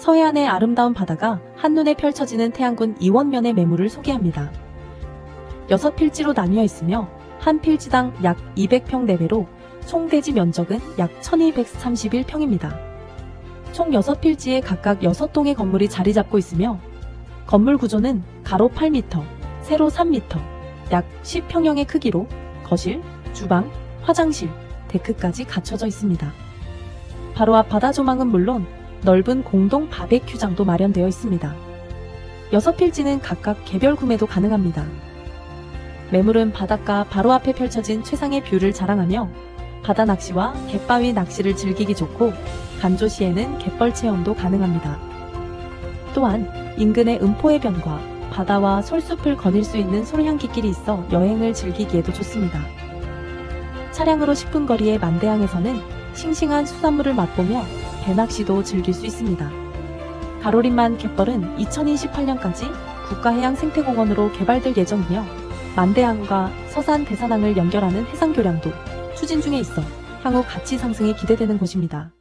서해안의 아름다운 바다가 한눈에 펼쳐지는 태안군 이원면의 매물을 소개합니다. 여섯 필지로 나뉘어 있으며 한 필지당 약 200평 내외로 총 대지 면적은 약 1231평입니다. 총 6필지에 각각 6동의 건물이 자리 잡고 있으며 건물 구조는 가로 8m, 세로 3m, 약 10평형의 크기로 거실, 주방, 화장실, 데크까지 갖춰져 있습니다. 바로 앞 바다 조망은 물론 넓은 공동 바베큐장도 마련되어 있습니다. 여섯 필지는 각각 개별 구매도 가능합니다. 매물은 바닷가 바로 앞에 펼쳐진 최상의 뷰를 자랑하며 바다 낚시와 갯바위 낚시를 즐기기 좋고 간조 시에는 갯벌 체험도 가능합니다. 또한 인근의 음포해변과 바다와 솔숲을 거닐 수 있는 솔향기길이 있어 여행을 즐기기에도 좋습니다. 차량으로 10분 거리의 만대항에서는 싱싱한 수산물을 맛보며 배낚시도 즐길 수 있습니다. 가로림만 갯벌은 2028년까지 국가해양생태공원으로 개발될 예정이며 만대항과 서산 대산항을 연결하는 해상교량도 추진 중에 있어 향후 가치 상승이 기대되는 곳입니다.